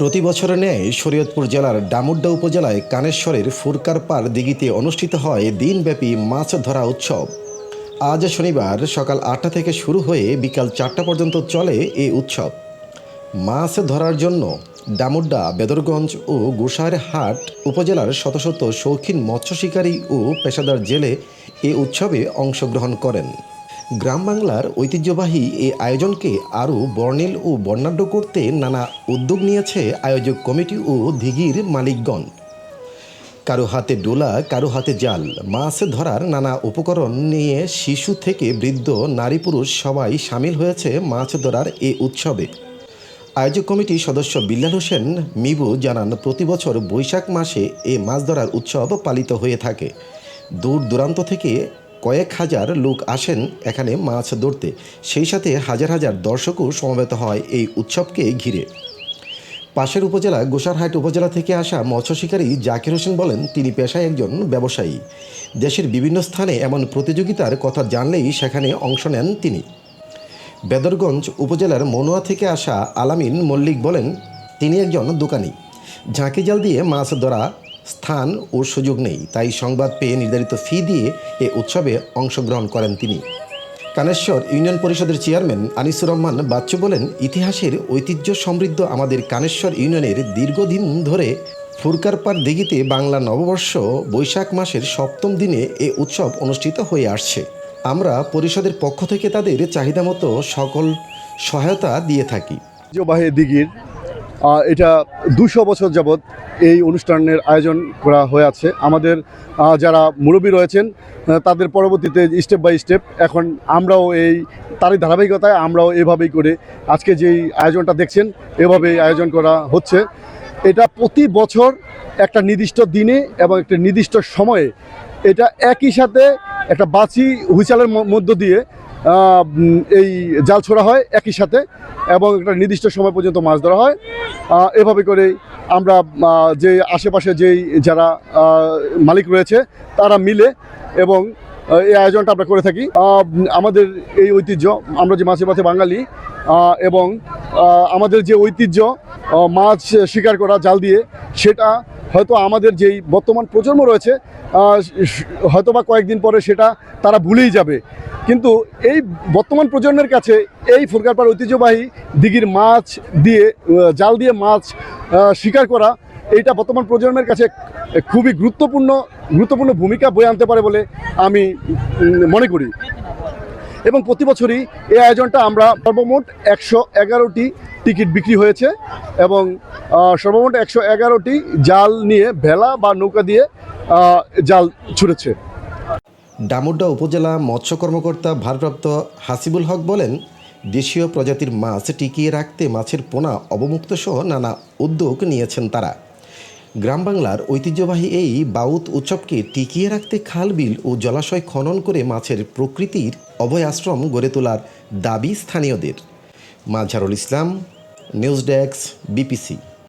প্রতি বছরের ন্যায় শরীয়তপুর জেলার ডামুড্ডা উপজেলায় কানেশ্বরের ফুরকার পার দিঘিতে অনুষ্ঠিত হয় দিনব্যাপী মাছ ধরা উৎসব। আজ শনিবার সকাল আটটা থেকে শুরু হয়ে বিকাল চারটা পর্যন্ত চলে এই উৎসব। মাছ ধরার জন্য ডামুড্ডা, বেদরগঞ্জ ও গোসাইর হাট উপজেলার শত শত শৌখিন মৎস্য শিকারী ও পেশাদার জেলে এ উৎসবে অংশগ্রহণ করেন। গ্রাম বাংলার ঐতিহ্যবাহী এই আয়োজনকে আরও বর্ণিল ও বর্ণাঢ্য করতে নানা উদ্যোগ নিয়েছে আয়োজক কমিটি ও দিঘির মালিকগণ। কারও হাতে ডোলা, কারও হাতে জাল, মাছ ধরার নানা উপকরণ নিয়ে শিশু থেকে বৃদ্ধ, নারী পুরুষ সবাই সামিল হয়েছে মাছ ধরার এ উৎসবে। আয়োজক কমিটির সদস্য বিল্লাল হোসেন মিবু জানান, প্রতি বছর বৈশাখ মাসে এ মাছ ধরার উৎসব পালিত হয়ে থাকে। দূর দূরান্ত থেকে কয়েক হাজার লোক আসেন এখানে মাছ ধরতে। সেই সাথে হাজার হাজার দর্শকও সমবেত হয় এই উৎসবকে ঘিরে। পাশের উপজেলা, গোসারহাট উপজেলা থেকে আসা মৎস্য শিকারী জাকির হোসেন বলেন, তিনি পেশায় একজন ব্যবসায়ী। দেশের বিভিন্ন স্থানে এমন প্রতিযোগিতার কথা জানলেই সেখানে অংশ নেন তিনি। বেদরগঞ্জ উপজেলার মনোয়া থেকে আসা আলামিন মল্লিক বলেন, তিনি একজন দোকানি। ঝাঁকি জাল দিয়ে মাছ ধরা স্থান ও সুযোগ নেই। তাই সংবাদ পেয়ে নির্ধারিত ফি দিয়ে এ উৎসবে অংশগ্রহণ করেন তিনি। কানেশ্বর ইউনিয়ন পরিষদের চেয়ারম্যান আনিসুর রহমান বাচ্চু বলেন, ইতিহাসের ঐতিহ্য সমৃদ্ধ আমাদের কানেশ্বর ইউনিয়নের দীর্ঘদিন ধরে ফুরকারপাড় দিঘিতে বাংলা নববর্ষ বৈশাখ মাসের সপ্তম দিনে এ উৎসব অনুষ্ঠিত হয়ে আসছে। আমরা পরিষদের পক্ষ থেকে তাদের চাহিদা মতো সকল সহায়তা দিয়ে থাকি। দিঘির এটা দুশো বছর যাবৎ এই অনুষ্ঠানের আয়োজন করা হয়ে আছে। আমাদের যারা মুরব্বী রয়েছেন তাদের পরবর্তীতে স্টেপ বাই স্টেপ এখন আমরাও এই, তারই ধারাবাহিকতায় আমরাও এভাবেই করে আজকে যেই আয়োজনটা দেখছেন, এভাবেই আয়োজন করা হচ্ছে। এটা প্রতি বছর একটা নির্দিষ্ট দিনে এবং একটা নির্দিষ্ট সময়ে এটা একই সাথে একটা বাছি হুইচালের মধ্য দিয়ে এই জাল ছোড়া হয় একই সাথে এবং একটা নির্দিষ্ট সময় পর্যন্ত মাছ ধরা হয়। এভাবে করে আমরা যে আশেপাশে যেই যারা মালিক রয়েছে, তারা মিলে এবং এই আয়োজনটা আমরা করে থাকি। আমাদের এই ঐতিহ্য, আমরা যে মাছে মাছে বাঙালি এবং আমাদের যে ঐতিহ্য মাছ শিকার করা, জাল দিয়ে, সেটা হয়তো আমাদের যেই বর্তমান প্রজন্ম রয়েছে হয়তো বা কয়েকদিন পরে সেটা তারা ভুলেই যাবে। কিন্তু এই বর্তমান প্রজন্মের কাছে এই ফুরকারপাড় ঐতিহ্যবাহী দিঘির মাছ দিয়ে জাল দিয়ে মাছ শিকার করা, এইটা বর্তমান প্রজন্মের কাছে খুবই গুরুত্বপূর্ণ গুরুত্বপূর্ণ ভূমিকা বয়ে আনতে পারে বলে আমি মনে করি। এবং প্রতি বছরই এই আয়োজনটা আমরা সর্বমোট একশো এগারোটি টিকিট বিক্রি হয়েছে এবং সর্বমোট একশো এগারোটি জাল নিয়ে ভেলা বা নৌকা দিয়ে জাল ছুটেছে ডামুড্ডা উপজেলা মৎস্য কর্মকর্তা ভারপ্রাপ্ত হাসিবুল হক বলেন, দেশীয় প্রজাতির মাছ টিকিয়ে রাখতে মাছের পোনা অবমুক্ত সহ নানা উদ্যোগ নিয়েছেন তারা। গ্রাম বাংলার ঐতিহ্যবাহী এই বাউত উৎসবকে টিকিয়ে রাখতে খাল, বিল ও জলাশয় খনন করে মাছের প্রকৃতির অভয় আশ্রম গড়ে তোলার দাবি স্থানীয়দের। Majharul Islam, news desk, BPC.